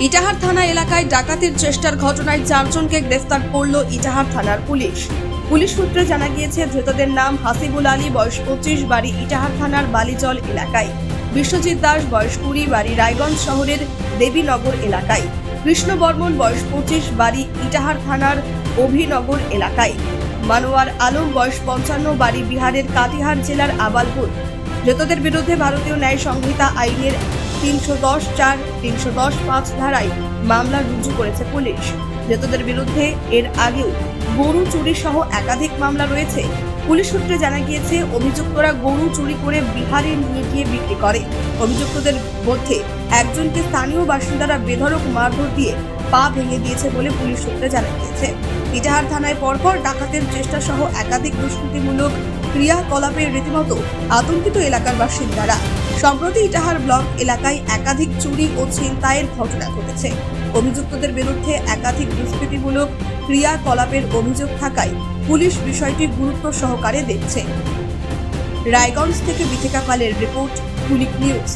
ইটাহার থানা এলাকায় ডাকাতির চেষ্টার ঘটনায় চারজনকে গ্রেফতার করল ইটাহার থানার পুলিশ। পুলিশ সূত্রে জানা গিয়েছে, ধৃতদের নাম হাসিবুল আলী, বয়স পঁচিশ, বাড়ি ইটাহার থানার বালিজল এলাকায়। বিশ্বজিৎ দাস, বয়স কুড়ি, বাড়ি রায়গঞ্জ শহরের দেবীনগর এলাকায়। কৃষ্ণ বর্মন, বয়স পঁচিশ, বাড়ি ইটাহার থানার অভিনগর এলাকায়। মানোয়ার আলম, বয়স পঞ্চান্ন, বাড়ি বিহারের কাটিহার জেলার আবালপুর। ধৃতদের বিরুদ্ধে ভারতীয় ন্যায় সংহিতা আইনের তিনশো দশ চার, তিনশো দশ পাঁচ ধারায় মামলা রুজু করেছে পুলিশ। ধৃতদের বিরুদ্ধে এর আগেও গরু চুরি সহ একাধিক মামলা রয়েছে। পুলিশ সূত্রে জানা গিয়েছে, অভিযুক্তরা গরু চুরি করে বিহারে নিয়ে গিয়ে বিক্রি করে। অভিযুক্তদের মধ্যে একজনকে স্থানীয় বাসিন্দারা বেধরক মারধর দিয়ে পা ভেঙে দিয়েছে বলে পুলিশ সূত্রে জানা গিয়েছে। ইটাহার থানায় পরপর ডাকাতের চেষ্টা সহ একাধিক দুষ্কৃতিমূলক ক্রিয়াকলাপের রীতিমতো আতঙ্কিত এলাকার বাসিন্দারা। সম্প্রতি ইটাহার ব্লক এলাকায় একাধিক চুরি ও ছিনতাইয়ের ঘটনা ঘটেছে। অভিযুক্তদের বিরুদ্ধে একাধিক দুষ্কৃতিমূলক ক্রিয়াকলাপের অভিযোগ থাকায় পুলিশ বিষয়টি গুরুত্ব সহকারে দেখছে। রায়গঞ্জ থেকে বিথিকা পালের রিপোর্ট, কুলিক নিউজ।